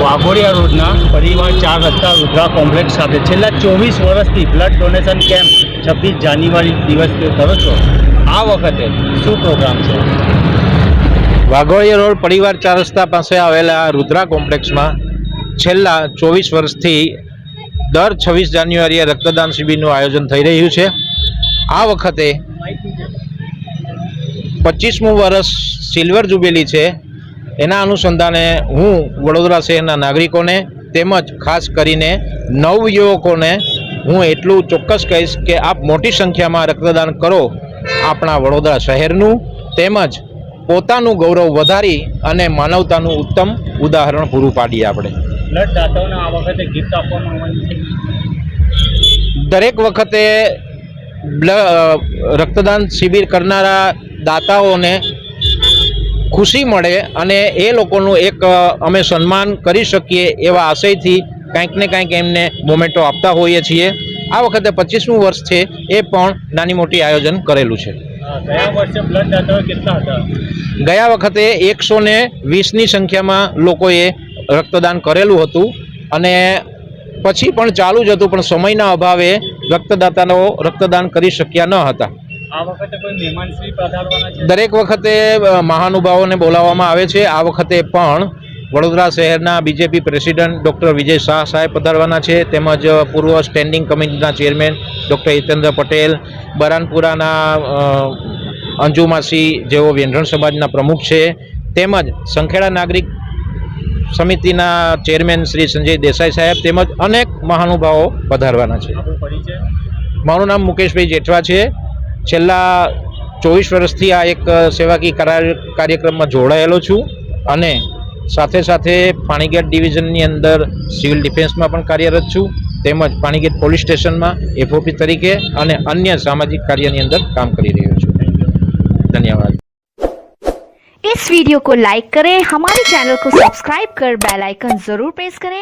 વાઘોડિયા રોડના પરિવાર ચાર રસ્તા રુદ્રા કોમ્પ્લેક્સ ખાતે છેલ્લા ચોવીસ વર્ષથી બ્લડ ડોનેશન કેમ્પ છવ્વીસ જાન્યુઆરી દિવસ કરો છો. આ વખતે શું પ્રોગ્રામ છે? વાઘોડિયા રોડ પરિવાર ચાર રસ્તા પાસે આવેલા રુદ્રા કોમ્પ્લેક્સમાં છેલ્લા ચોવીસ વર્ષથી દર છવ્વીસ જાન્યુઆરીએ રક્તદાન શિબિરનું આયોજન થઈ રહ્યું છે. આ વખતે પચીસમું વર્ષ સિલ્વર જુબેલી છે. એના અનુસંધાને હું વડોદરા શહેરના નાગરિકોને તેમજ ખાસ કરીને નવયુવકોને હું એટલું ચોક્કસ કહીશ કે આપ મોટી સંખ્યામાં રક્તદાન કરો આપણા વડોદરા શહેરનું તેમજ પોતાનું ગૌરવ વધારી અને માનવતાનું ઉત્તમ ઉદાહરણ પૂરું પાડીએ આપણે. બ્લડ દાતાઓને આ વખતે ગિફ્ટ આપવામાં દરેક વખતે રક્તદાન શિબિર કરનારા દાતાઓને ખુશી મળે અને એ લોકોનું એક અમે સન્માન કરી શકીએ એવા આશયથી કંઈક ને કંઈક એમને મોમેન્ટો આપતા હોઈએ છીએ. આ વખતે પચીસમું વર્ષ છે એ પણ નાની મોટી આયોજન કરેલું છે. ગયા વખતે એકસો ને વીસની સંખ્યામાં લોકોએ રક્તદાન કરેલું હતું અને પછી પણ ચાલુ જ હતું પણ સમયના અભાવે રક્તદાતાનો રક્તદાન કરી શક્યા ન હતા. આ વખતે કોઈ મહેમાનશ્રી પધારવાના છે? દરેક વખતે મહાનુભાવોને બોલાવવામાં આવે છે. આ વખતે પણ વડોદરા શહેરના BJP president doctor Vijay Shah સાહેબ પધારવાના છે. તેમજ પૂર્વ સ્ટેન્ડિંગ કમિટીના ચેરમેન ડૉક્ટર હિતેન્દ્ર પટેલ બરાનપુરાના અંજુમાસી જેઓ વ્યંઢણ સમાજના પ્રમુખ છે. તેમજ સંખેડા નાગરિક સમિતિના ચેરમેન શ્રી સંજય દેસાઈ સાહેબ તેમજ અનેક મહાનુભાવો પધારવાના છે. મારું નામ મુકેશભાઈ જેઠવા છે. છેલ્લા ચોવીસ વર્ષથી આ એક સેવાકીય કાર્ય- કાર્યક્રમમાં જોડાયેલો છું અને સાથે સાથે પાણીગેટ ડિવિઝનની અંદર સિવિલ ડિફેન્સમાં પણ કાર્યરત છું તેમજ પાણીગેટ પોલીસ સ્ટેશનમાં એફઓપી તરીકે અને અન્ય સામાજિક કાર્યની અંદર કામ કરી રહ્યો છું ધન્યવાદ इस वीडियो को लाइक करें हमारे चैनल को सब्सक्राइब कर बेल आइकन जरूर प्रेस करें